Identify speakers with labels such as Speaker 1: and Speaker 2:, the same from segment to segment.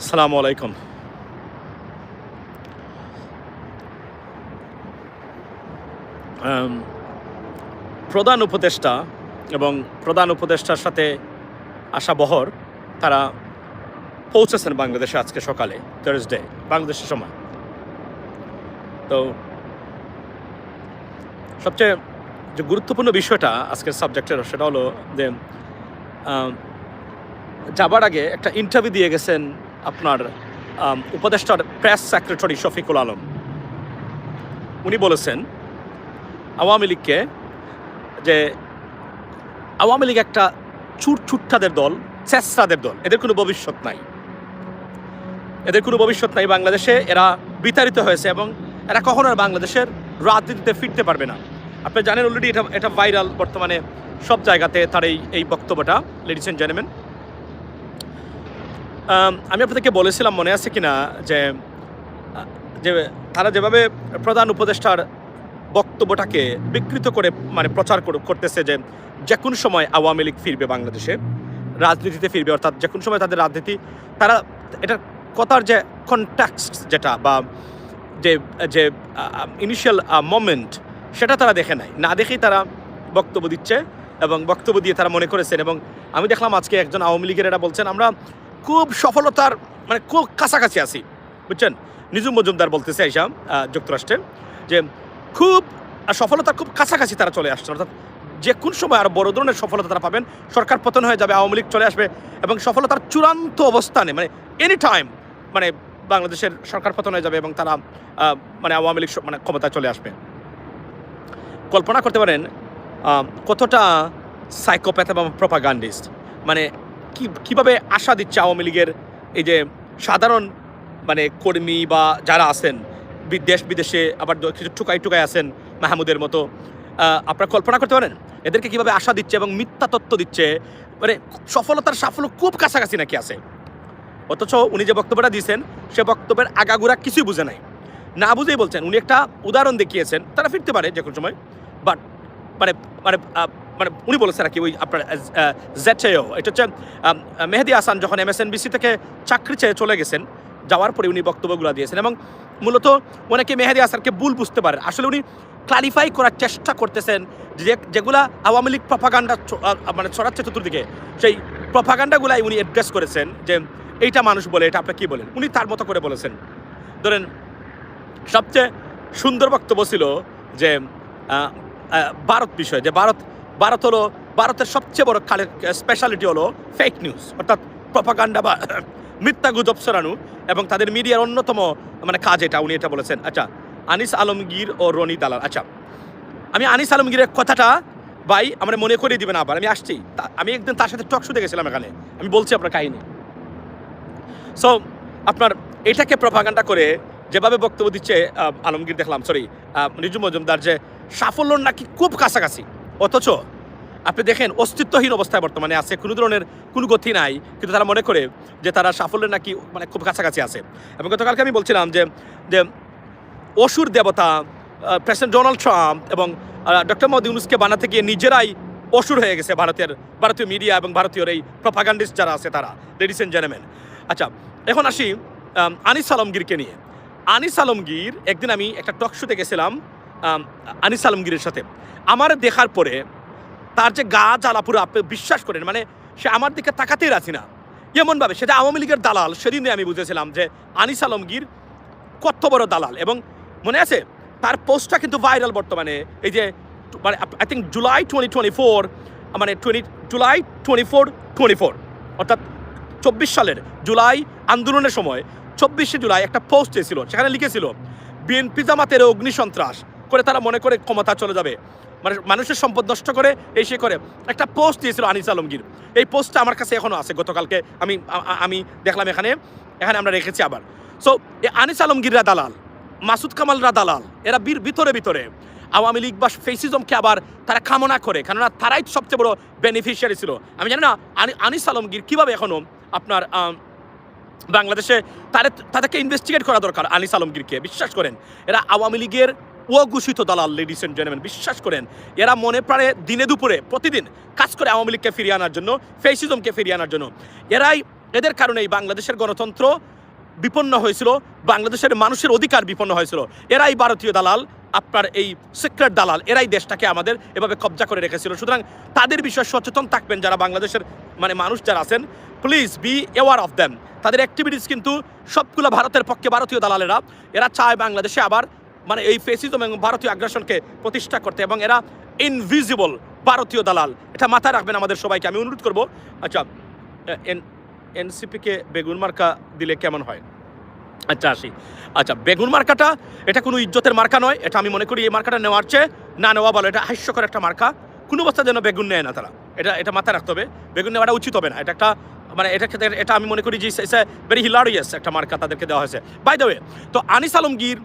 Speaker 1: আসসালামু আলাইকুম। প্রধান উপদেষ্টা এবং প্রধান উপদেষ্টার সাথে আসা বহর, তারা পৌঁছেছেন বাংলাদেশে আজকে সকালে থার্সডে বাংলাদেশের সময়। তো, সবচেয়ে যে গুরুত্বপূর্ণ বিষয়টা আজকের সাবজেক্টের, সেটা হলো যে যাবার আগে একটা ইন্টারভিউ দিয়ে গেছেন আপনার উপদেষ্টার প্রেস সেক্রেটারি শফিকুল আলম। উনি বলেছেন, আওয়ামী লীগকে যে আওয়ামী লীগ একটা চুট চুট্টাদের দল চেষ্টাদের দল, এদের কোনো ভবিষ্যৎ নাই। এদের কোনো ভবিষ্যৎ নাই বাংলাদেশে, এরা বিতাড়িত হয়েছে এবং এরা কখনো আর বাংলাদেশের রাজনীতিতে ফিরতে পারবে না। আপনি জানেন অলরেডি এটা এটা ভাইরাল বর্তমানে সব জায়গাতে তার এই এই বক্তব্যটা লেডিস এন্ড জেন্টলম্যান আম, আপনাদেরকে বলেছিলাম মনে আছে কিনা যে যে তারা যেভাবে প্রধান উপদেষ্টার বক্তব্যটাকে বিকৃত করে মানে প্রচার কর- করতেছে যে যে কোনো সময় আওয়ামী লীগ ফিরবে বাংলাদেশে রাজনীতিতে ফিরবে অর্থাৎ যে কোনো সময় তাদের রাজনীতি তারা এটার কথার যে কন্ট্যাক্ট যেটা বা যে যে ইনিশিয়াল মোমেন্ট সেটা তারা দেখে নাই। না দেখেই তারা বক্তব্য দিচ্ছে এবং বক্তব্য দিয়ে তারা মনে করেছেন এবং আমি দেখলাম আজকে একজন আওয়ামী লীগের এটা বলছেন আমরা খুব সফলতার মানে খুব কাছাকাছি আছি। বুঝছেন? নিজু মজুমদার বলতেছে এইসব যুক্তরাষ্ট্রে যে খুব সফলতার খুব কাছাকাছি তারা চলে আসছে। অর্থাৎ যে কোন সময় আর বড় ধরনের সফলতা তারা পাবেন, সরকার পতন হয়ে যাবে, আওয়ামী লীগ চলে আসবে এবং সফলতার চূড়ান্ত অবস্থানে মানে এনি টাইম মানে বাংলাদেশের সরকার পতন হয়ে যাবে এবং তারা মানে আওয়ামী লীগ মানে ক্ষমতায় চলে আসবে। কল্পনা করতে পারেন কতটা সাইকোপ্যাথ এবং প্রপাগান্ডিস্ট মানে কীভাবে আশা দিচ্ছে আওয়ামী লীগের এই যে সাধারণ মানে কর্মী বা যারা আছেন দেশ বিদেশে আবার কিছু টুকাই টুকাই আছেন মাহমুদের মতো আপনারা কল্পনা করতে পারেন? এদেরকে কীভাবে আশা দিচ্ছে এবং মিথ্যা তত্ত্ব দিচ্ছে? মানে সফলতার সাফল্য খুব কাছাকাছি নাকি আছে? অথচ উনি যে বক্তব্যটা দিয়েছেন, সে বক্তব্যের আগাগোড়া কিছুই বুঝে নাই। না বুঝেই বলছেন, উনি একটা উদাহরণ দেখিয়েছেন, তারা ফিরতে পারে যে কোনো সময়, বাট মানে মানে মানে উনি বলেছেন আর কি, ওই আপনার জেটেও এটা হচ্ছে মেহেদি হাসান যখন এমএসএনবিসি থেকে চাকরি চেয়ে চলে গেছেন, যাওয়ার পরে উনি বক্তব্যগুলো দিয়েছেন এবং মূলত অনেকে মেহেদি হাসানকে ভুল বুঝতে পারেন। আসলে উনি ক্লারিফাই করার চেষ্টা করতেছেন যে, যেগুলা আওয়ামী লীগ প্রপাগান্ডা মানে ছড়াচ্ছে চতুর্দিকে, সেই প্রপাগান্ডাগুলাই উনি অ্যাড্রেস করেছেন যে, এইটা মানুষ বলে, এটা আপনি কী বলেন? উনি তার মতো করে বলেছেন। ধরেন, সবচেয়ে সুন্দর বক্তব্য ছিল যে ভারত বিষয়, যে ভারত ভারত হলো ভারতের সবচেয়ে বড় স্পেশালিটি হলো ফেক নিউজ অর্থাৎ প্রপাগান্ডা বা মিথ্যা গুজব ছড়ানো এবং তাদের মিডিয়ার অন্যতম মানে কাজ এটা, উনি এটা বলেছেন। আচ্ছা আনিস আলমগীর ও রনি দালাল। আচ্ছা আমি আনিস আলমগীরের কথাটা ভাই আমরা মনে করিয়ে দিবেন আবার, আমি আসছি। আমি একদিন তার সাথে টক শুতে গেছিলাম এখানে। আমি বলছি আপনার কাহিনী। সো আপনার এটাকে প্রভাগান্ডা করে যেভাবে বক্তব্য দিচ্ছে আলমগীর দেখলাম সরি নিজু মজুমদার যে সাফল্য নাকি খুব কাছাকাছি। অথচ আপনি দেখেন, অস্তিত্বহীন অবস্থায় বর্তমানে আছে। কোনো ধরনের কোনো গতি নাই, কিন্তু তারা মনে করে যে তারা সাফল্যের নাকি মানে খুব কাছাকাছি আছে। এবং গতকালকে আমি বলছিলাম যে যে অসুর দেবতা প্রেসিডেন্ট ডোনাল্ড ট্রাম্প এবং ডক্টর মোহাম্মদ ইউনুসকে বানাতে গিয়ে নিজেরাই অসুর হয়ে গেছে ভারতের, ভারতীয় মিডিয়া এবং ভারতীয় এই প্রপাগান্ডিস্ট যারা আছে তারা লেডিস এন্ড জেন্টলম্যান আচ্ছা এখন আসি আনিস আলমগীরকে নিয়ে। আনিস আলমগীর, একদিন আমি একটা টক শুতে গেছিলাম আনিস আলমগীরের সাথে। আমার দেখার পরে তার যে গা জ্বালা পুরো আপনি বিশ্বাস করেন মানে সে আমার দিকে তাকাতেই রাখি না। এমনভাবে সেটা আওয়ামী লীগের দালাল সেদিনে আমি বুঝেছিলাম যে আনিস আলমগীর কত বড় দালাল। এবং মনে আছে, তার পোস্টটা কিন্তু ভাইরাল বর্তমানে। এই যে মানে I think July twenty twenty four মানে twenty, July twenty four twenty four, অর্থাৎ চব্বিশ সালের জুলাই আন্দোলনের সময়, চব্বিশে জুলাই একটা পোস্ট এসেছিল, সেখানে লিখেছিল, বিএনপি জামাতের অগ্নি সন্ত্রাস করে তারা মনে করে ক্ষমতা চলে যাবে। মানে মানুষের সম্পদ নষ্ট করে, এই সে করে। একটা পোস্ট দিয়েছিল আনিস আলমগীর। এই পোস্টটা আমার কাছে এখনও আছে, গতকালকে আমি আমি দেখলাম এখানে। এখানে আমরা রেখেছি আবার। সো এই আনিস আলমগীররা দালাল, মাসুদ কামালরা দালাল, এরা বীর ভিতরে ভিতরে। আওয়ামী লীগ বা ফেসিজমকে আবার তারা কামনা করে, কেননা তারাই সবচেয়ে বড় বেনিফিশিয়ারি ছিল। আমি জানি না, আনি- আনিস আলমগীর কীভাবে এখনও আপনার বাংলাদেশে তাদের তাদেরকে ইনভেস্টিগেট করা দরকার, আনিস আলমগীরকে। বিশ্বাস করেন, এরা আওয়ামী লীগের অঘোষিত দালাল লেডিস এন্ড জেন্টলম্যান বিশ্বাস করেন, এরা মনে প্রাণে দিনে দুপুরে, প্রতিদিন কাজ করে আওয়ামী লীগকে ফিরিয়ে আনার জন্য ফেসিজমকে ফিরিয়ে আনার জন্য। এরাই এদের কারণেই বাংলাদেশের গণতন্ত্র বিপন্ন হয়েছিল, বাংলাদেশের মানুষের অধিকার বিপন্ন হয়েছিল। এরাই ভারতীয় দালাল, আপনার এই সিক্রেট দালাল, এরাই দেশটাকে আমাদের এভাবে কবজা করে রেখেছিল। সুতরাং তাদের বিষয়ে সচেতন থাকবেন যারা বাংলাদেশের মানে মানুষ যারা আছেন। Please be aware of them তাদের অ্যাক্টিভিটিস কিন্তু সবগুলো ভারতের পক্ষে ভারতীয় দালালেরা, এরা চায় বাংলাদেশে আবার মানে এই ফেসিজম এবং ভারতীয় আগ্রাসনকে প্রতিষ্ঠা করতে এবং এরা ইনভিজিবল ভারতীয় দালাল। এটা মাথায় রাখবেন আমাদের সবাইকে। আমি অনুরোধ করব আচ্ছা এন, এনসিপিকে বেগুন মার্কা দিলে কেমন হয়? আচ্ছা আসি। আচ্ছা বেগুন মার্কাটা, এটা কোনো ইজ্জতের মার্কা নয়। এটা আমি মনে করি এই মার্কাটা নেওয়ার চেয়ে না নেওয়া ভালো। এটা হাস্যকর একটা মার্কা। কোনো অবস্থা যেন বেগুন নেয় না তারা। এটা এটা মাথায় রাখতে হবে। বেগুন নেওয়াটা উচিত হবে না। এটা একটা মানে এটা ক্ষেত্রে এটা আমি মনে করি যে ভেরি হিলারিয়াস একটা মার্কা তাদেরকে দেওয়া হয়েছে। বাই দ্য তো আনিস আলমগীর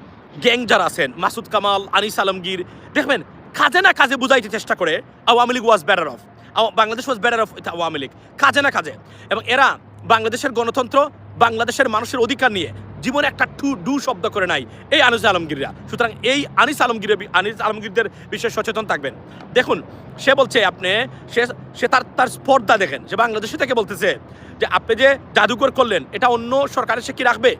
Speaker 1: গ্যাং যারা আছেন, মাসুদ কামাল, আনিস আলমগীর, দেখবেন কাজে না কাজে বুঝাইতে চেষ্টা করে Awami League was better of Bangladesh was better of Awami League. কাজে না কাজে এবং এরা বাংলাদেশের গণতন্ত্র, বাংলাদেশের মানুষের অধিকার নিয়ে জীবনে একটা টু ডু শব্দ করে নাই এই আনিস আলমগীররা। সুতরাং এই আনিস আলমগীর আনিস আলমগীরদের বিষয়ে সচেতন থাকবেন। দেখুন, সে বলছে আপনি, সে সে তার তার স্পর্ধা দেখেন। যে বাংলাদেশে থেকে বলতেছে যে, আপনি যে জাদুঘর করলেন, এটা অন্য সরকারের সে কি রাখবে?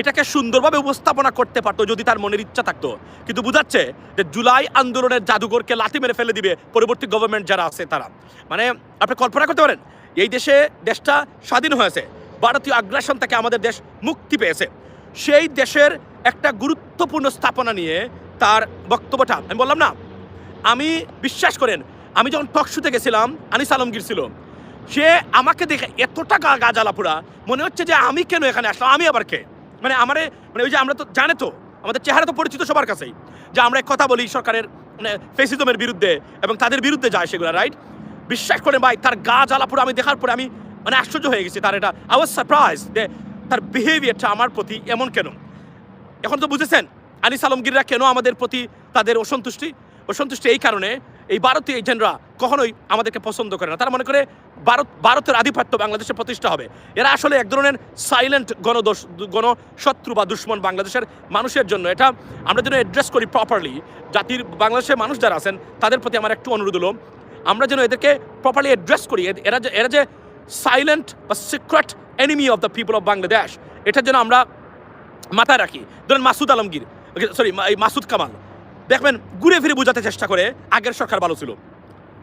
Speaker 1: এটাকে সুন্দরভাবে উপস্থাপনা করতে পারতো যদি তার মনের ইচ্ছা থাকতো। কিন্তু বুঝাচ্ছে যে জুলাই আন্দোলনের জাদুঘরকে লাথি মেরে ফেলে দিবে পরবর্তী গভর্নমেন্ট যারা আছে তারা। মানে আপনি কল্পনা করতে পারেন, এই দেশে দেশটা স্বাধীন হয়েছে, ভারতীয় আগ্রাসন থেকে আমাদের দেশ মুক্তি পেয়েছে। সেই দেশের একটা গুরুত্বপূর্ণ স্থাপনা নিয়ে তার বক্তব্যটা, আমি বললাম না, আমি বিশ্বাস করেন, আমি যখন টক শুতে গেছিলাম, আনিস আলমগীর ছিল, সে আমাকে দেখে এতটা গা গা জ্বালা পোড়া মনে হচ্ছে যে আমি কেন এখানে আসলাম, আমি আবার কে? মানে আমারে মানে ওই যে আমরা তো, জানে তো, আমাদের চেহারা তো পরিচিত সবার কাছেই, যে আমরা কথা বলি সরকারের মানে ফেসিজমের বিরুদ্ধে এবং তাদের বিরুদ্ধে যায় সেগুলো রাইট বিশ্বাস করে ভাই, তার গা জ্বালা পুরো, আমি দেখার পরে আমি মানে আশ্চর্য হয়ে গেছি তার এটা আই ওয়াজ সারপ্রাইজ যে তার বিহেভিয়ারটা আমার প্রতি এমন কেন? এখন তো বুঝেছেন, আনিস আলমগীররা কেন আমাদের প্রতি তাদের অসন্তুষ্টি? অসন্তুষ্টি এই কারণে এই ভারতীয় এজেন্টরা কখনোই আমাদেরকে পছন্দ করে না। তারা মনে করে ভারত, ভারতের আধিপত্য বাংলাদেশে প্রতিষ্ঠা হবে। এরা আসলে এক ধরনের সাইলেন্ট গণদোষ, গণশত্রু বা দুশ্মন বাংলাদেশের মানুষের জন্য। এটা আমরা যেন অ্যাড্রেস করি প্রপারলি জাতির, বাংলাদেশের মানুষ যারা আছেন, তাদের প্রতি আমার একটু অনুরোধ হলো, আমরা যেন এদেরকে প্রপারলি অ্যাড্রেস করি। এরা যে এরা যে সাইলেন্ট বা secret enemy of the people of Bangladesh এটার যেন আমরা মাথায় রাখি। ধরেন মাসুদ আলমগীর সরি মাসুদ কামাল দেখবেন, ঘুরে ফিরে বোঝাতে চেষ্টা করে আগের সরকার ভালো ছিল।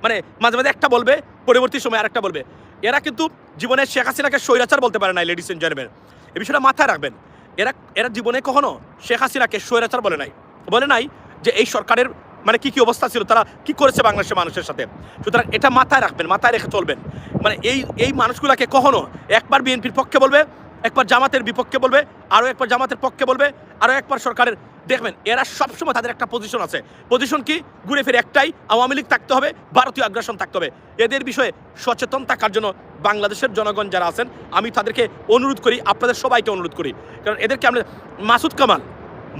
Speaker 1: মানে মাঝে মাঝে একটা বলবে, পরবর্তী সময় আরেকটা বলবে। এরা কিন্তু জীবনে শেখ হাসিনাকে স্বৈরাচার বলতে পারে না লেডিস এন্ড জেন্টলম্যান এই বিষয়টা মাথায় রাখবেন। এরা এরা জীবনে কখনো শেখ হাসিনাকে স্বৈরাচার বলে নাই। বলে নাই যে এই সরকারের মানে কি কি অবস্থা ছিল, তারা কি করেছে বাংলাদেশের মানুষের সাথে। সুতরাং এটা মাথায় রাখবেন, মাথায় রেখে চলবেন। মানে এই এই মানুষগুলাকে কখনো একবার বিএনপির পক্ষে বলবে একবার জামাতের বিপক্ষে বলবে, আরও একবার জামাতের পক্ষে বলবে, আরও একবার সরকারের, দেখবেন এরা সবসময় তাদের একটা পজিশন আছে। পজিশন কি? ঘুরে ফিরে একটাই, আওয়ামী লীগ থাকতে হবে, ভারতীয় আগ্রাসন থাকতে হবে। এদের বিষয়ে সচেতন থাকার জন্য? বাংলাদেশের জনগণ যারা আছেন, আমি তাদেরকে অনুরোধ করি, আপনাদের সবাইকে অনুরোধ করি। কারণ এদেরকে আমরা, মাসুদ কামাল,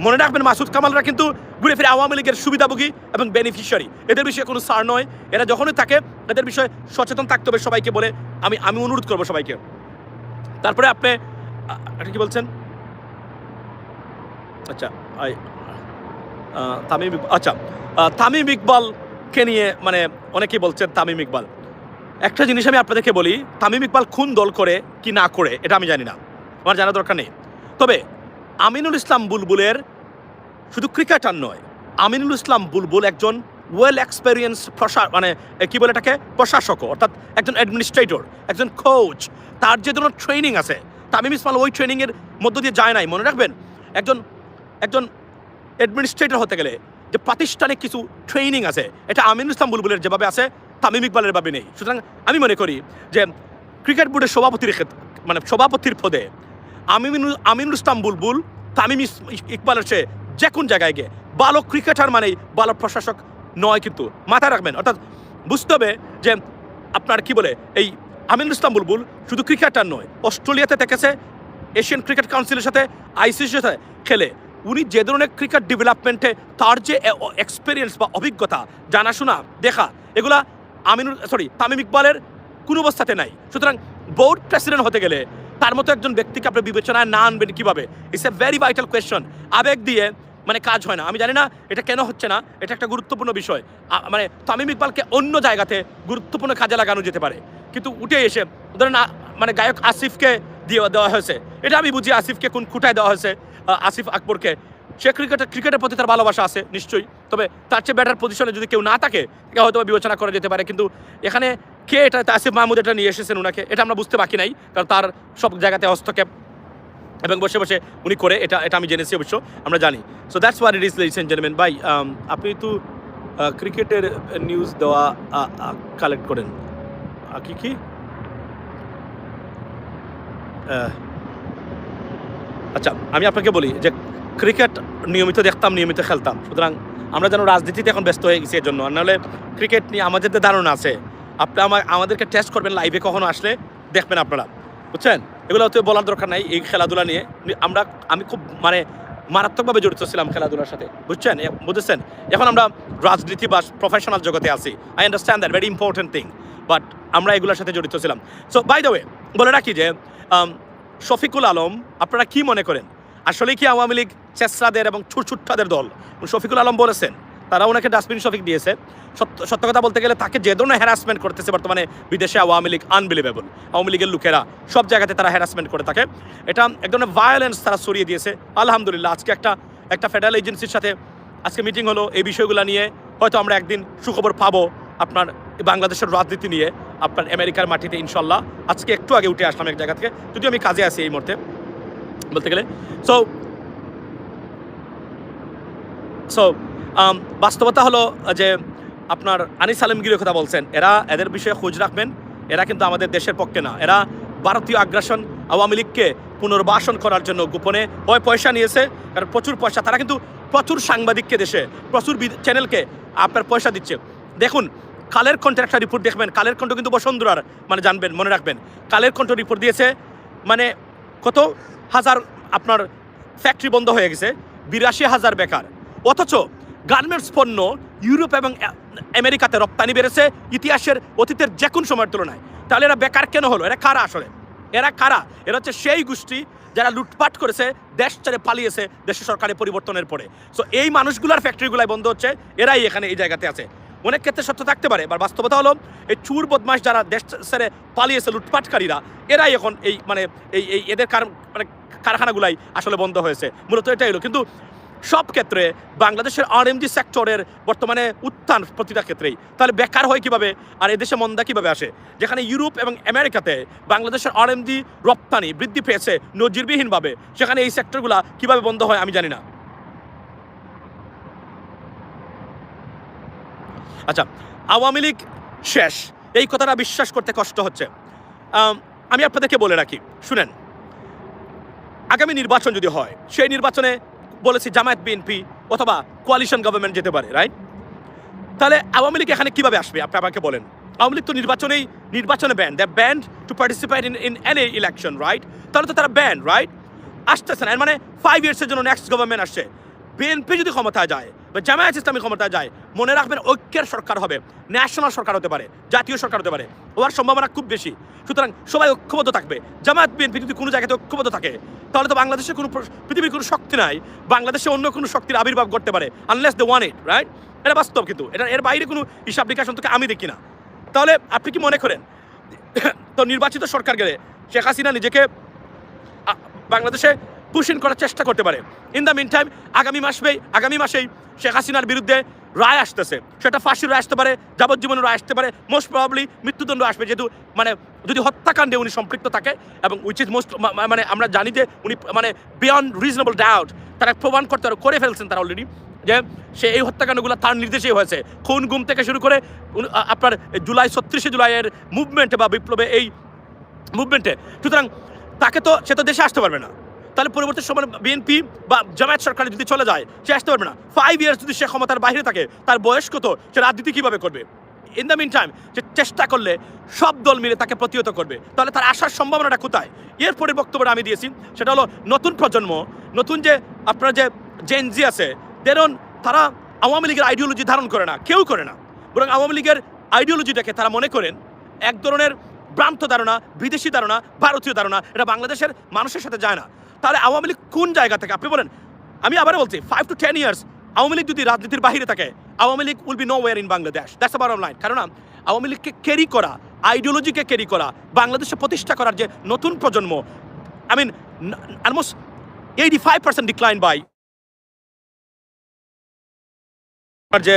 Speaker 1: মনে রাখবেন মাসুদ কামালরা কিন্তু ঘুরে ফিরে আওয়ামী লীগের সুবিধাভোগী এবং বেনিফিশিয়ারি এদের বিষয়ে কোনো সার নয়, এরা যখনই থাকে, এদের বিষয়ে সচেতন থাকতে হবে সবাইকে বলে, আমি আমি অনুরোধ করব সবাইকে। তারপরে আপনি কি বলছেন? আচ্ছা তামিম আচ্ছা তামিম ইকবালকে নিয়ে মানে অনেকেই বলছেন তামিম ইকবাল। একটা জিনিস আমি আপনাদেরকে বলি, তামিম ইকবাল খুন দল করে কি না করে, এটা আমি জানি না। আমার জানা দরকার নেই। তবে আমিনুল ইসলাম বুলবুলের শুধু ক্রিকেটার নয়, আমিনুল ইসলাম বুলবুল একজন ওয়েল এক্সপেরিয়েন্স প্রশা মানে কি বলে এটাকে? প্রশাসক অর্থাৎ একজন অ্যাডমিনিস্ট্রেটর একজন কোচ তার যে ধরনের ট্রেনিং আছে, তামিম ইসমাল ওই ট্রেনিংয়ের মধ্য দিয়ে যায় নাই। মনে রাখবেন, একজন একজন অ্যাডমিনিস্ট্রেটর হতে গেলে যে প্রাতিষ্ঠানিক কিছু ট্রেনিং আছে, এটা আমিনুল ইসলাম বুলবুলের যেভাবে আছে, তামিম ইকবালের ভাবে নেই। সুতরাং আমি মনে করি যে ক্রিকেট বোর্ডের সভাপতির মানে সভাপতির পদে আমিনুল আমিনুল ইসলাম বুলবুল, তামিম ইকবালের চেয়ে যে কোন জায়গায় গিয়ে ভালো ক্রিকেটার মানেই ভালো প্রশাসক নয় কিন্তু মাথায় রাখবেন, অর্থাৎ বুঝতে হবে যে আপনার কি বলে, এই আমিনুল ইসলাম বুলবুল শুধু ক্রিকেটার নয়, অস্ট্রেলিয়াতে থেকেছে, এশিয়ান ক্রিকেট কাউন্সিলের সাথে, আইসিসির সাথে খেলে। উনি যে ধরনের ক্রিকেট ডেভেলপমেন্টে তার যে এক্সপিরিয়েন্স বা অভিজ্ঞতা, জানাশোনা, দেখা, এগুলা আমিনুল সরি তামিম ইকবালের কোনো অবস্থাতে নাই। সুতরাং বোর্ড প্রেসিডেন্ট হতে গেলে তার মতো একজন ব্যক্তিকে আপনি বিবেচনায় না আনবেন কীভাবে? It's a very vital question আবেগ দিয়ে মানে কাজ হয় না। আমি জানি না এটা কেন হচ্ছে না, এটা একটা গুরুত্বপূর্ণ বিষয়। মানে তামিম ইকবালকে অন্য জায়গাতে গুরুত্বপূর্ণ কাজে লাগানো যেতে পারে। কিন্তু উঠে এসে ধরেন মানে গায়ক আসিফকে দিয়ে দেওয়া হয়েছে। এটা আমি বুঝি আসিফকে কোন খুঁটায় দেওয়া হয়েছে আসিফ আকবরকে। সে ক্রিকেটের ক্রিকেটের প্রতি তার ভালোবাসা আছে, নিশ্চয়ই। তবে তার চেয়ে ব্যাটার পজিশনে যদি কেউ না থাকে হয়তো বিবেচনা করা যেতে পারে। কিন্তু এখানে কে এটা আসিফ মাহমুদ এটা নিয়ে এসেছেন ওনাকে এটা আমরা বুঝতে বাকি নাই। কারণ তার সব জায়গাতে হস্তক্ষেপ এবং বসে বসে উনি করে এটা এটা আমি জেনেছি অবশ্য আমরা জানি। So that's where it is ladies and gentleman ভাই um, আপনি তো ক্রিকেটের নিউজ দেওয়া কালেক্ট করেন। কি কি? আচ্ছা আমি আপনাকে বলি যে ক্রিকেট নিয়মিত দেখতাম নিয়মিত খেলতাম। সুতরাং আমরা যেন রাজনীতিতে এখন ব্যস্ত হয়ে গেছি এর জন্য নাহলে ক্রিকেট নিয়ে আমাদের যে ধারণা আছে। আপনি আমার আমাদেরকে টেস্ট করবেন লাইভে কখনো আসলে দেখবেন আপনারা। বুঝছেন? এগুলো তো বলার দরকার নাই এই খেলাধুলা নিয়ে। আমরা, আমি খুব মানে মারাত্মকভাবে জড়িত ছিলাম খেলাধুলার সাথে। বুঝছেন? বুঝেছেন? এখন আমরা রাজনীতি বা প্রফেশনাল জগতে আছি। I understand that very important thing but আমরা এগুলোর সাথে জড়িত ছিলাম। সো বাই দ্য ওয়ে বলে রাখি যে শফিকুল আলম, আপনারা কি মনে করেন? আসলে কি আওয়ামী লীগ চেসরাদের এবং ছুটছুট্টাদের দল? শফিকুল আলম বলেছেন তারা ওনাকে ডাস্টবিন শফিক দিয়েছে। সত্য কথা বলতে গেলে তাকে যে ধরনের হ্যারাসমেন্ট করতেছে বর্তমানে বিদেশে আওয়ামী লীগ আনবিলিভেবল আওয়ামী লীগের লোকেরা সব জায়গাতে তারা হ্যারাসমেন্ট করে থাকে। এটা এক ধরনের ভায়োলেন্স তারা সরিয়ে দিয়েছে। আলহামদুলিল্লাহ, আজকে একটা একটা ফেডারেল এজেন্সির সাথে আজকে মিটিং হলো এই বিষয়গুলো নিয়ে। হয়তো আমরা একদিন সুখবর পাবো আপনার বাংলাদেশের রাজনীতি নিয়ে, আপনার আমেরিকার মাটিতে ইনশাল্লাহ। আজকে একটু আগে উঠে আসলাম এক জায়গা থেকে। যদিও আমি কাজে আছি এই মুহূর্তে, বলতে গেলে। সো সো বাস্তবতা হলো যে আপনার আনিস আলমগীরের কথা বলছেন। এরা এদের বিষয়ে খোঁজ রাখবেন, এরা কিন্তু আমাদের দেশের পক্ষে না। এরা ভারতীয় আগ্রাসন আওয়ামী লীগকে পুনর্বাসন করার জন্য গোপনে হয়, পয়সা নিয়েছে কারণ প্রচুর পয়সা। তারা কিন্তু প্রচুর সাংবাদিককে দেশে, প্রচুর চ্যানেলকে আপনার পয়সা দিচ্ছে। দেখুন, কালের কণ্ঠের একটা রিপোর্ট দেখবেন। কালের কণ্ঠ কিন্তু বসুন্ধরার মানে জানবেন, মনে রাখবেন। কালের কণ্ঠ রিপোর্ট দিয়েছে মানে কত হাজার আপনার ফ্যাক্টরি বন্ধ হয়ে গেছে, বিরাশি হাজার বেকার। অথচ গার্মেন্টস পণ্য ইউরোপ এবং আমেরিকাতে রপ্তানি বেড়েছে ইতিহাসের অতীতের যে কোন সময়ের তুলনায়। তাহলে এরা বেকার কেন হলো? এরা কারা আসলে? এরা কারা? এরা হচ্ছে সেই গোষ্ঠী যারা লুটপাট করেছে, দেশ ছেড়ে পালিয়েছে দেশের সরকারের পরিবর্তনের পরে। সো এই মানুষগুলোর ফ্যাক্টরিগুলাই বন্ধ হচ্ছে, এরাই এখানে এই জায়গাতে আছে। অনেক ক্ষেত্রে সত্য থাকতে পারে বা বাস্তবতা হলো, এই চুর বদমাস যারা দেশ ছেড়ে পালিয়েছে লুটপাটকারীরা, এরাই এখন এই মানে এই এই এদের কার মানে কারখানাগুলাই আসলে বন্ধ হয়েছে। মূলত এটাই হলো। কিন্তু সব ক্ষেত্রে বাংলাদেশের আর আরএমজি সেক্টরের বর্তমানে উত্থান প্রতিটা ক্ষেত্রেই। তাহলে বেকার হয় কীভাবে? আর এদেশে মন্দা কীভাবে আসে? যেখানে ইউরোপ এবং আমেরিকাতে বাংলাদেশের আর আরএমজি রপ্তানি বৃদ্ধি পেয়েছে নজিরবিহীনভাবে। সেখানে এই সেক্টরগুলা কীভাবে বন্ধ হয় আমি জানি না। আচ্ছা আওয়ামী লীগ শেষ। এই কথাটা বিশ্বাস করতে কষ্ট হচ্ছে। আমি আপনাদেরকে বলে রাখি, শুনেন। আগামী নির্বাচন যদি হয়, সেই নির্বাচনে বলেছি জামায়াত, বিএনপি অথবা কোয়ালিশন গভর্নমেন্ট যেতে পারে রাইট তাহলে আওয়ামী লীগ এখানে কীভাবে আসবে? আপনি আমাকে বলেন। আওয়ামী লীগ তো নির্বাচনেই, নির্বাচনে banned the banned to participate in in any election right তাহলে তো তারা ব্যান্ড রাইট আসতেছে না মানে ফাইভ ইয়ার্সের জন্য নেক্সট গভর্নমেন্ট আসছে। বিএনপি যদি ক্ষমতায় যায় বা জামায়াত ইসলামী ক্ষমতায় যায়, মনে রাখবেন ঐক্যের সরকার হবে ন্যাশনাল সরকার হতে পারে, জাতীয় সরকার হতে পারে, হওয়ার সম্ভাবনা খুব বেশি। সুতরাং সবাই ঐক্যবদ্ধ থাকবে। জামায়াত, বিএনপি যদি কোনো জায়গাতে ঐক্যবদ্ধ থাকে, তাহলে তো বাংলাদেশে কোনো পৃথিবীর কোনো শক্তি নাই, বাংলাদেশে অন্য কোনো শক্তির আবির্ভাব করতে পারে unless the one it right এটা বাস্তব কিন্তু, এটা এর বাইরে কোনো হিসাব নিকাশ অন্তত আমি দেখি না। তাহলে আপনি কি মনে করেন, তো নির্বাচিত সরকার গেলে শেখ হাসিনা নিজেকে বাংলাদেশে পুষিন করার চেষ্টা করতে পারে। ইন দ্য মিন টাইম আগামী মাসেই আগামী মাসেই শেখ হাসিনার বিরুদ্ধে রায় আসতেছে। সেটা ফাঁসির রায় আসতে পারে, যাবজ্জীবনের রায় আসতে পারে মোস্ট প্রবাবলি মৃত্যুদণ্ড আসবে যেহেতু মানে যদি হত্যাকাণ্ডে উনি সম্পৃক্ত থাকে এবং উইচ ইজ মোস্ট মানে আমরা জানি যে উনি মানে বিয়ন্ড রিজনেবল ডাউট তারা প্রমাণ করতে করে ফেলছেন তারা অলরেডি যে সে এই হত্যাকাণ্ডগুলো তার নির্দেশেই হয়েছে। খুন গুম থেকে শুরু করে আপনার জুলাই ছত্রিশে জুলাইয়ের মুভমেন্টে বা বিপ্লবে এই মুভমেন্টে সুতরাং তাকে তো সে তো দেশে আসতে পারবে না। তাহলে পরবর্তী সময় বিএনপি বা জামায়াত সরকার যদি চলে যায়, সে আসতে পারবে না। ফাইভ ইয়ার্স যদি সে ক্ষমতার বাইরে থাকে, তার বয়স কত, সে রাজনীতি কীভাবে করবে? ইন দ্য মিন টাইম যে চেষ্টা করলে সব দল মিলে তাকে প্রতিহত করবে। তাহলে তার আসার সম্ভাবনাটা কোথায়? এরপরে বক্তব্যটা আমি দিয়েছি, সেটা হলো নতুন প্রজন্ম, নতুন যে আপনার যে জেনজি আছে দেরন তারা আওয়ামী লীগের আইডিওলজি ধারণ করে না, কেউ করে না। বরং আওয়ামী লীগের আইডিওলজিটাকে তারা মনে করেন, এক ধরনের ভ্রান্ত ধারণা, বিদেশি ধারণা, ভারতীয় ধারণা, এটা বাংলাদেশের মানুষের সাথে যায় না। তাহলে আওয়ামী লীগ কোন জায়গা থেকে? আপনি বলেন, আমি আবার বলছি five to ten years Awami League যদি রাজনীতির বাহিরে থাকে, Awami League will be no more in Bangladesh that's আবার অনলাইন কারণ আওয়ামী লীগকে ক্যারি করা আইডিওলজিকে ক্যারি করা, বাংলাদেশে প্রতিষ্ঠা করার যে নতুন প্রজন্ম I mean almost eighty five percent decline by যে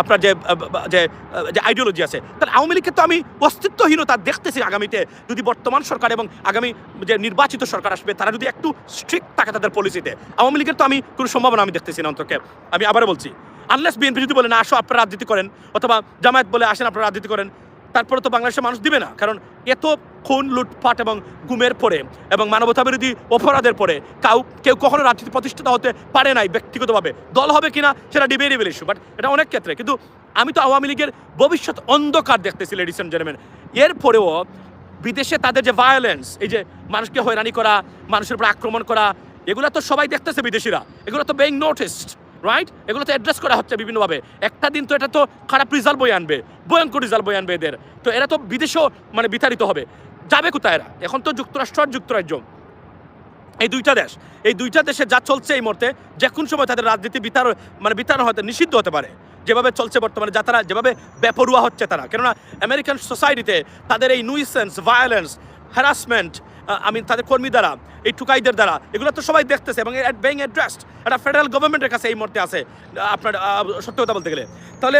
Speaker 1: আপনার যে যে আইডিওলজি আছে তাহলে আওয়ামী লীগকে তো আমি অস্তিত্বহীনতা দেখতেছি আগামীতে। যদি বর্তমান সরকার এবং আগামী যে নির্বাচিত সরকার আসবে, তারা যদি একটু স্ট্রিক্ট থাকে তাদের পলিসিতে আওয়ামী লীগের তো আমি কোনো সম্ভাবনা আমি দেখতেছি না অন্তকে আমি আবারও বলছি আনলেস বিএনপি যদি বলে, না, আসো, আপনারা রাজনীতি করেন। অথবা জামায়াত বলে, আসেন, আপনারা রাজনীতি করেন। তারপরে তো বাংলাদেশের মানুষ দিবে না। কারণ এত খুন, লুটপাট এবং গুমের পরে এবং মানবতা বিরোধী অপরাধের পরে কাউ, কেউ কখনো রাজনীতি প্রতিষ্ঠিত হতে পারে নাই ব্যক্তিগতভাবে। দল হবে কিনা সেটা ডিবেটেবল ইস্যু বাট এটা অনেক ক্ষেত্রে। কিন্তু আমি তো আওয়ামী লীগের ভবিষ্যৎ অন্ধকার দেখতেছি লেডিস অ্যান্ড জেন্টলম্যান এরপরেও বিদেশে তাদের যে ভায়োলেন্স এই যে মানুষকে হয়রানি করা, মানুষের উপর আক্রমণ করা, এগুলো তো সবাই দেখতেছে বিদেশিরা। এগুলো তো বেইং নোটিসড রাইট এগুলো তো অ্যাড্রেস করা হচ্ছে বিভিন্নভাবে। একটা দিন তো এটা তো খারাপ রেজাল্ট বই আনবে, ভয়ঙ্কর রেজাল্ট বই আনবে এদের। তো এরা তো বিদেশেও মানে বিতাড়িত হবে। যাবে কোথায় এরা? এখন তো যুক্তরাষ্ট্র আর যুক্তরাজ্য। এই দুইটা দেশ, এই দুইটা দেশে যা চলছে এই মুহূর্তে, যে কোন সময় তাদের রাজনীতি বিতার মানে বিতারণ হতে নিষিদ্ধ হতে পারে। যেভাবে চলছে বর্তমানে, যা তারা, যেভাবে বেপরুয়া হচ্ছে তারা। কেননা আমেরিকান সোসাইটিতে তাদের এই নুইসেন্স ভায়োলেন্স হ্যারাসমেন্ট আমি তাদের কর্মী দ্বারা, এই টুকাইদের দ্বারা, এগুলো তো সবাই দেখতেছে এবং বেং অ্যাড্রেসড একটা ফেডারেল গভর্নমেন্টের কাছে এই মুহূর্তে আছে আপনার সত্য কথা বলতে গেলে। তাহলে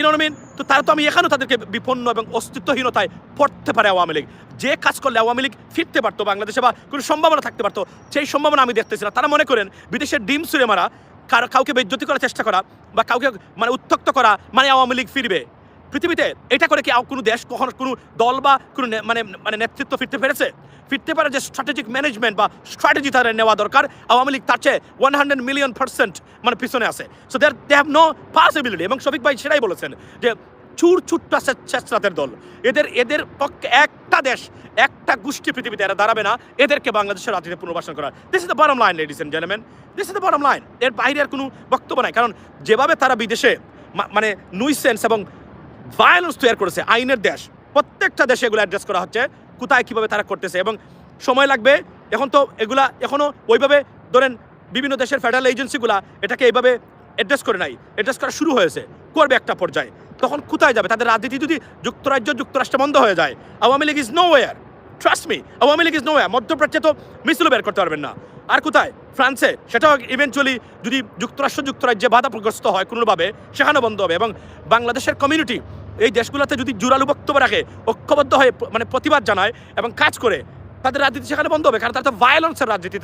Speaker 1: ইনোনমিন তো তারা তো আমি এখানেও তাদেরকে বিপন্ন এবং অস্তিত্বহীনতায় পড়তে পারে আওয়ামী লীগ। যে কাজ করলে আওয়ামী লীগ ফিরতে পারতো, বাংলাদেশে বা কোনো সম্ভাবনা থাকতে পারতো, সেই সম্ভাবনা আমি দেখতেছি না। তারা মনে করেন বিদেশের ডিম ছুঁড়ে মারা কাউকে বেজ্জতি করার চেষ্টা করা বা কাউকে মানে উত্তক্ত করা মানে আওয়ামী লীগ ফিরবে। পৃথিবীতে এটা করে কি কোনো দেশ কখনো কোনো দল বা কোনো মানে মানে নেতৃত্ব ফিরতে পেরেছে? ফিরতে পারে যে স্ট্র্যাটেজিক ম্যানেজমেন্ট বা স্ট্র্যাটেজি তাদের নেওয়া দরকার, আওয়ামী লীগ তার চেয়ে ওয়ান হান্ড্রেড মিলিয়ন পার্সেন্ট মানে পিছনে আছে। So there they have no possibility এবং শফিক ভাই সেটাই বলেছেন যে চুর চুট্টা চেষ্টাতের দল। এদের এদের পক্ষে একটা দেশ, একটা গোষ্ঠী পৃথিবীতে এরা দাঁড়াবে না। এদেরকে বাংলাদেশের রাজনীতি পুনর্বাসন করা। This is the bottom line ladies and gentleman this is the bottom line এর বাইরে আর কোনো বক্তব্য নাই। কারণ যেভাবে তারা বিদেশে মানে নুইসেন্স এবং ভায়োলেন্স তৈরি করেছে, আইনের দেশ। প্রত্যেকটা দেশে এগুলো অ্যাড্রেস করা হচ্ছে, কোথায় কীভাবে তারা করতেছে এবং সময় লাগবে। এখন তো এগুলা এখনও ওইভাবে ধরেন বিভিন্ন দেশের ফেডারেল এজেন্সিগুলা এটাকে এইভাবে অ্যাড্রেস করে নাই। অ্যাড্রেস করা শুরু হয়েছে, করবে একটা পর্যায়ে। তখন কোথায় যাবে? তাদের রাজনীতি যদি যুক্তরাজ্য, যুক্তরাষ্ট্র বন্ধ হয়ে যায়, Awami League is no more trust me Awami League is no more মধ্যপ্রাচ্যে তো মিছিল বের করতে পারবেন না। আর কোথায়? ফ্রান্সে। সেটাও ইভেনচুয়ালি যদি যুক্তরাষ্ট্র, যুক্তরাজ্যে বাধাগ্রস্ত হয় কোনোভাবে সেখানে বন্ধ হবে এবং বাংলাদেশের কমিউনিটি এই দেশগুলোতে যদি জোরালো বক্তব্য রাখে, ঐক্যবদ্ধ হয়ে মানে প্রতিবাদ জানায় এবং কাজ করে, তাদের রাজনীতি সেখানে বন্ধ হবে, কারণ তারা তো ভায়োলেন্সের রাজনীতি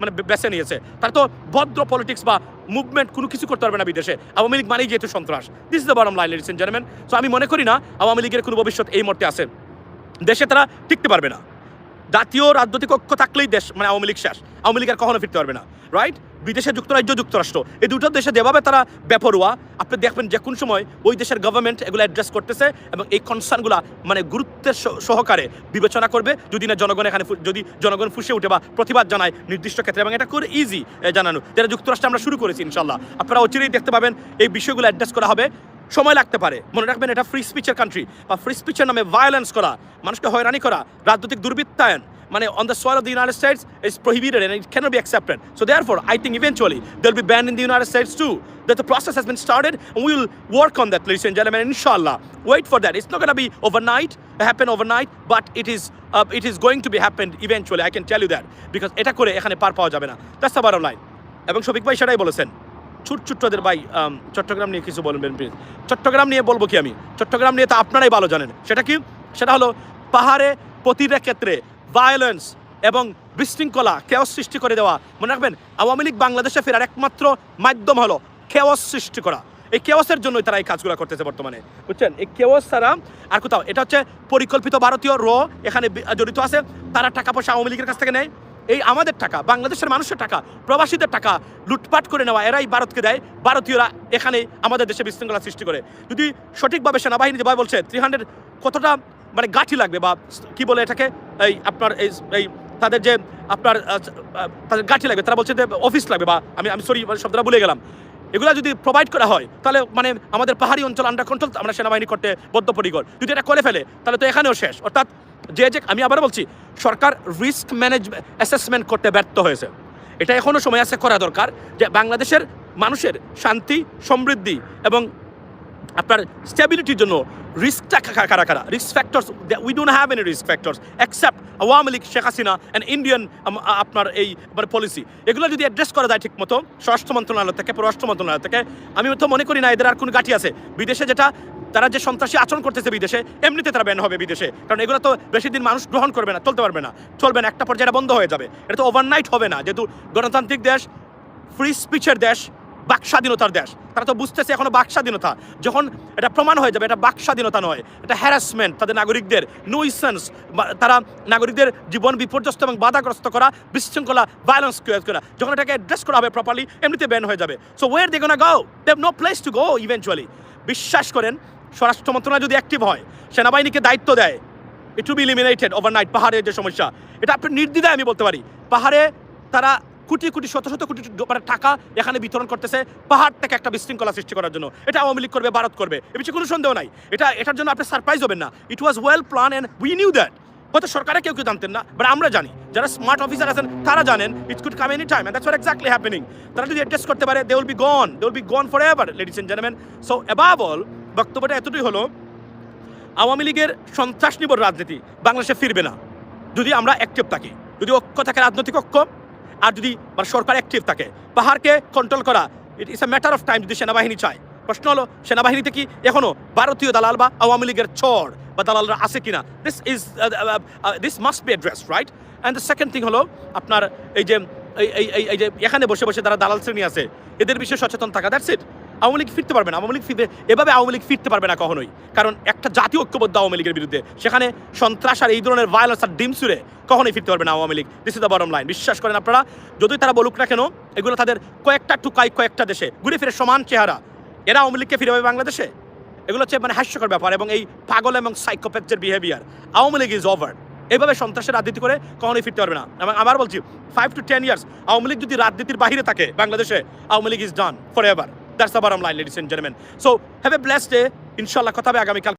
Speaker 1: মানে বেছে নিয়েছে। তারা তো ভদ্র পলিটিক্স বা মুভমেন্ট কোনো কিছু করতে পারবে না বিদেশে। আওয়ামী লীগ মানেই যেহেতু সন্ত্রাস। This is the bottom line ladies gentleman so আমি মনে করি না, আওয়ামী লীগের কোনো ভবিষ্যৎ এই মুহূর্তে আছে। দেশে তারা টিকতে পারবে না। জাতীয় রাজনৈতিক ঐক্য থাকলেই দেশ মানে আওয়ামী লীগ শেষ। আওয়ামী লীগ আর কখনো ফিরতে পারবে না। রাইট বিদেশে যুক্তরাজ্য, যুক্তরাষ্ট্র। এই দুটো দেশে যেভাবে তারা বেপরোয়া, আপনি দেখবেন যে কোন সময় ওই দেশের গভর্নমেন্ট এগুলো অ্যাড্রেস করতেছে এবং এই কনসার্নগুলো মানে গুরুত্বের সহ- সহকারে বিবেচনা করবে যদি না জনগণ এখানে যদি জনগণ ফুসে উঠে বা প্রতিবাদ জানায় নির্দিষ্ট ক্ষেত্রে এবং এটা করে ইজি জানানো। যেটা যুক্তরাষ্ট্রে আমরা শুরু করেছি ইনশাল্লাহ আপনারা অচিরেই দেখতে পাবেন এই বিষয়গুলো অ্যাড্রেস করা হবে। সময় লাগতে পারে। মনে রাখবেন এটা ফ্রি স্পিচের কান্ট্রি বা ফ্রি স্পিচের নামে ভায়োলেন্স করা, মানুষকে হয়রানি করা, রাজনৈতিক দুর্বৃত্তায়ন মানে on the soil of the United States is prohibited and it cannot be accepted. So therefore, I think eventually they'll be banned in the United States too. That the process has been started and we will work on that, ladies and gentlemen. Inshallah, wait for that. It's not going to be overnight, happen overnight, but it is uh, it is going to be happened eventually. I can tell you that because এটা করে এখানে পার পাওয়া যাবে না that's the bottom line. এবং শফিক ভাই সেটাই বলেছেন ছুট ছুট্টদের ভাই um, চট্টগ্রাম নিয়ে কিছু বলবেন প্লিজ চট্টগ্রাম নিয়ে বলব কি আমি চট্টগ্রাম নিয়ে তো আপনারাই ভালো জানেন সেটা কি সেটা হলো পাহাড়ে প্রতিটা ক্ষেত্রে ভায়োলেন্স এবং বিশৃঙ্খলা কেওস সৃষ্টি করে দেওয়া। মনে রাখবেন, আওয়ামী লীগ বাংলাদেশে ফেরার একমাত্র মাধ্যম হলো কেওস সৃষ্টি করা। এই কেওসের জন্যই তারা এই কাজগুলো করতেছে বর্তমানে। বুঝছেন? এই কেওস ছাড়া আর কোথাও। এটা হচ্ছে পরিকল্পিত ভারতীয় র এখানে জড়িত আছে। তারা টাকা পয়সা আওয়ামী লীগের কাছ থেকে নেয়। এই আমাদের টাকা, বাংলাদেশের মানুষের টাকা, প্রবাসীদের টাকা লুটপাট করে নেওয়া, এরাই ভারতকে দেয়। ভারতীয়রা এখানে আমাদের দেশে বিশৃঙ্খলা সৃষ্টি করে। যদি সঠিকভাবে সেনাবাহিনী যেভাবে বলছে থ্রি হান্ড্রেড কতটা মানে গাঠি লাগবে বা কি বলে এটাকে? এই আপনার এই এই তাদের যে আপনার তাদের গাঠি লাগবে, তারা বলছে যে অফিস লাগবে বা আমি আমি সরি শব্দটা ভুলে গেলাম। এগুলো যদি প্রোভাইড করা হয়, তাহলে মানে আমাদের পাহাড়ি অঞ্চল আন্ডার কন্ট্রোল আমরা সেনাবাহিনী করতে বদ্ধপরিকর। যদি এটা করে ফেলে, তাহলে তো এখানেও শেষ। অর্থাৎ যে যে, আমি আবার বলছি, সরকার রিস্ক ম্যানেজমেন্ট অ্যাসেসমেন্ট করতে ব্যর্থ হয়েছে। এটা এখনও সময় আছে করা দরকার যে বাংলাদেশের মানুষের শান্তি, সমৃদ্ধি এবং আপনার স্টেবিলিটির জন্য রিস্কটা কারা কারা? Risk factors we don't have any risk factors accept Awami League Sheikh Hasina and Indian আপনার এই মানে পলিসি এগুলো যদি অ্যাড্রেস করা যায় ঠিক মতো স্বরাষ্ট্র মন্ত্রণালয় থেকে, পররাষ্ট্র মন্ত্রণালয় থেকে, আমি তো মনে করি না এদের আর কোনো গাঠি আছে। বিদেশে যেটা, তারা যে সন্ত্রাসী আচরণ করতেছে বিদেশে, এমনিতে তারা ব্যান হবে বিদেশে। কারণ এগুলো তো বেশি দিন মানুষ গ্রহণ করবে না, চলতে পারবে না। চলবে না, একটা পর্যায়ে বন্ধ হয়ে যাবে। এটা তো ওভারনাইট হবে না। যেহেতু গণতান্ত্রিক দেশ ফ্রি স্পিচের দেশ বাক স্বাধীনতার দেশ। তারা তো বুঝতেছে এখনও বাক স্বাধীনতা যখন এটা প্রমাণ হয়ে যাবে, এটা বাক স্বাধীনতা নয়, এটা হ্যারাসমেন্ট তাদের নাগরিকদের নুইসেন্স তারা নাগরিকদের জীবন বিপর্যস্ত এবং বাধাগ্রস্ত করা, বিশৃঙ্খলা ভায়োলেন্স ক্রিয়েট করা। যখন এটাকে অ্যাড্রেস করা হবে প্রপারলি এমনিতে ব্যান হয়ে যাবে। So where they gonna go they've no place to go eventually বিশ্বাস করেন, স্বরাষ্ট্র মন্ত্রণালয় যদি অ্যাক্টিভ হয়, সেনাবাহিনীকে দায়িত্ব দেয় it to be eliminated overnight পাহাড়ের যে সমস্যা। এটা আপনি নির্দ্বিধায় আমি বলতে পারি। পাহাড়ে তারা কোটি কোটি, শত শত কোটি মানে টাকা এখানে বিতরণ করতেছে পাহাড় থেকে একটা বিশৃঙ্খলা সৃষ্টি করার জন্য। এটা আওয়ামী লীগ করবে, ভারত করবে। এ বিষয়ে কোনো সন্দেহ নাই। এটা, এটার জন্য আপনি সারপ্রাইজ হবেন না। It was well plan and we knew that হয়তো সরকারে কেউ কেউ জানতেন না বাট আমরা জানি। যারা স্মার্ট অফিসার আছেন, তারা জানেন it could come any time that's exactly happening তারা যদি অ্যাডজাস্ট করতে পারে they will be gone they will be gone for ever ladies and gentleman so above all বক্তব্যটা এতটুকুই হলো, আওয়ামী লীগের সন্ত্রাস নির্ভর রাজনীতি বাংলাদেশে ফিরবে না। যদি আমরা অ্যাক্টিভ থাকি। যদি ঐক্য থাকে, রাজনৈতিক ঐক্য। আর যদি মানে সরকার অ্যাক্টিভ থাকে, পাহাড়কে কন্ট্রোল করা it is a matter of time যদি সেনাবাহিনী চায়। প্রশ্ন হলো, সেনাবাহিনীতে কি এখনও ভারতীয় দালাল বা আওয়ামী লীগের চর বা দালালরা আছে কিনা? This is this must be address right and the second thing হলো, আপনার এই যে, এই- এই যে, এখানে বসে বসে তারা দালাল শ্রেণি আছে, এদের বিষয়ে সচেতন থাকা দ্যাটস ইট আওয়ামী লীগ ফিরতে পারবে না, আওয়ামী লীগ এভাবে আওয়ামী লীগ ফিরতে পারবে না কখনোই। কারণ একটা জাতীয় ঐক্যবদ্ধ আওয়ামী লীগের বিরুদ্ধে। সেখানে সন্ত্রাস আর এই ধরনের ভায়োলেন্স আর ডিম সুরে কখনোই ফিরতে পারবে না Awami League. This is the bottom line বিশ্বাস করেন আপনারা যদি তারা বলুক না কেন, এগুলো তাদের কয়েকটা টুকাই কয়েকটা দেশে, ঘুরে ফিরে সমান চেহারা। এরা আওয়ামী লীগকে ফিরে পাবে বাংলাদেশে? এগুলো হচ্ছে মানে হাস্যকর ব্যাপার এবং এই পাগল এবং সাইকোপ্যাথের behaviour Awami League is over এভাবে সন্ত্রাসের রাজনীতি করে কখনোই ফিরতে পারবে না। এবং আবার বলছি five to ten years Awami League যদি রাজনীতির বাহিরে থাকে বাংলাদেশে, Awami League is done for ever that's the bottom line ladies and gentleman so have a blessed day ইনশাল্লাহ কথা হবে আগামীকাল